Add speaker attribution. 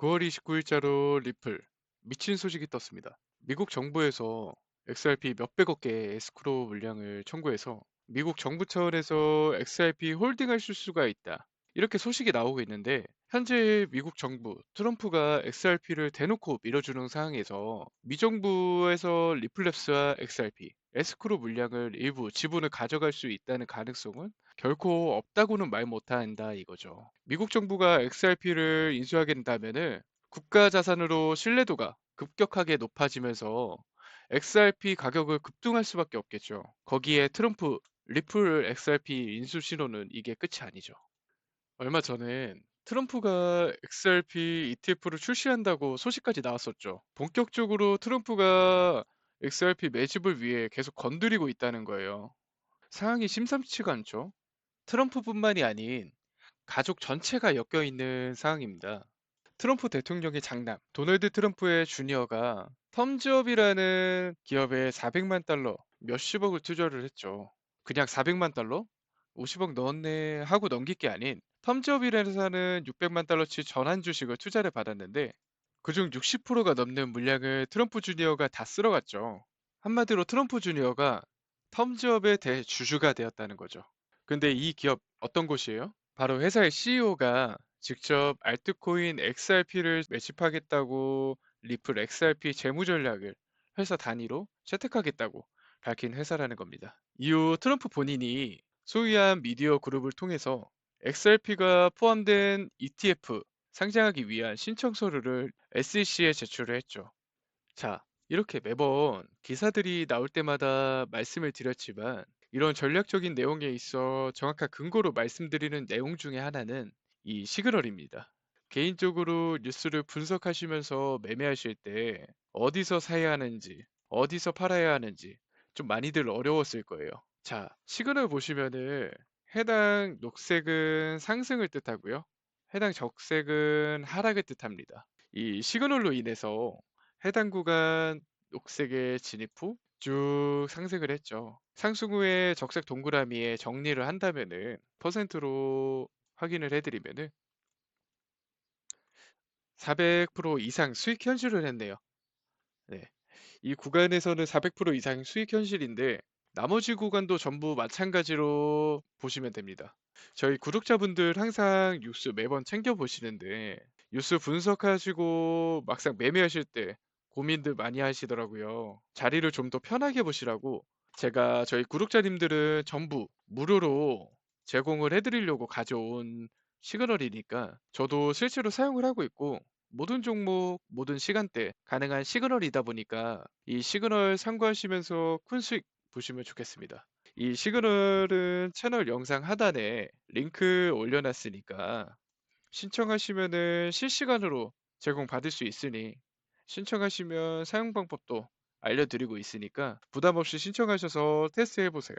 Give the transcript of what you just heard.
Speaker 1: 9월 29일자로 리플 미친 소식이 떴습니다. 미국 정부에서 XRP 몇백억 개의 에스크로 물량을 청구해서 미국 정부 차원에서 XRP 홀딩할 수가 있다. 이렇게 소식이 나오고 있는데 현재 미국 정부 트럼프가 XRP를 대놓고 밀어주는 상황에서 미 정부에서 리플랩스와 XRP 에스크로 물량을 일부 지분을 가져갈 수 있다는 가능성은 결코 없다고는 말 못한다 이거죠. 미국 정부가 XRP를 인수하게 된다면은 국가 자산으로 신뢰도가 급격하게 높아지면서 XRP 가격을 급등할 수밖에 없겠죠. 거기에 트럼프 리플 XRP 인수 신호는 이게 끝이 아니죠. 얼마 전엔 트럼프가 XRP ETF를 출시한다고 소식까지 나왔었죠. 본격적으로 트럼프가 XRP 매집을 위해 계속 건드리고 있다는 거예요. 상황이 심상치가 않죠. 트럼프뿐만이 아닌 가족 전체가 엮여 있는 상황입니다. 트럼프 대통령의 장남 도널드 트럼프의 주니어가 텀즈업이라는 기업에 400만 달러 몇십억을 투자를 했죠. 그냥 400만 달러? 50억 넣었네 하고 넘길 게 아닌 텀즈업이라는 회사는 600만 달러치 전환 주식을 투자를 받았는데 그중 60%가 넘는 물량을 트럼프 주니어가 다 쓸어갔죠. 한마디로 트럼프 주니어가 텀즈업의 대주주가 되었다는 거죠. 근데 이 기업 어떤 곳이에요? 바로 회사의 CEO가 직접 알트코인 XRP를 매집하겠다고 리플 XRP 재무 전략을 회사 단위로 채택하겠다고 밝힌 회사라는 겁니다. 이후 트럼프 본인이 소유한 미디어 그룹을 통해서 XRP가 포함된 ETF 상장하기 위한 신청 서류를 SEC에 제출을 했죠. 자, 이렇게 매번 기사들이 나올 때마다 말씀을 드렸지만 이런 전략적인 내용에 있어 정확한 근거로 말씀드리는 내용 중에 하나는 이 시그널입니다. 개인적으로 뉴스를 분석하시면서 매매하실 때 어디서 사야 하는지, 어디서 팔아야 하는지 좀 많이들 어려웠을 거예요. 자, 시그널 보시면은 해당 녹색은 상승을 뜻하고요. 해당 적색은 하락을 뜻합니다. 이 시그널로 인해서 해당 구간 녹색에 진입 후 쭉 상승을 했죠. 상승 후에 적색 동그라미에 정리를 한다면은 퍼센트로 확인을 해드리면은 400% 이상 수익 현실을 했네요. 네. 이 구간에서는 400% 이상 수익 현실인데 나머지 구간도 전부 마찬가지로 보시면 됩니다. 저희 구독자분들 항상 뉴스 매번 챙겨 보시는데 뉴스 분석하시고 막상 매매하실 때 고민들 많이 하시더라고요. 자리를 좀 더 편하게 보시라고 제가 저희 구독자님들은 전부 무료로 제공을 해드리려고 가져온 시그널이니까 저도 실제로 사용을 하고 있고 모든 종목, 모든 시간대 가능한 시그널이다 보니까 이 시그널 참고하시면서 큰 수익 보시면 좋겠습니다. 이 시그널은 채널 영상 하단에 링크 올려놨으니까 신청하시면은 실시간으로 제공받을 수 있으니 신청하시면 사용 방법도 알려드리고 있으니까 부담 없이 신청하셔서 테스트 해 보세요.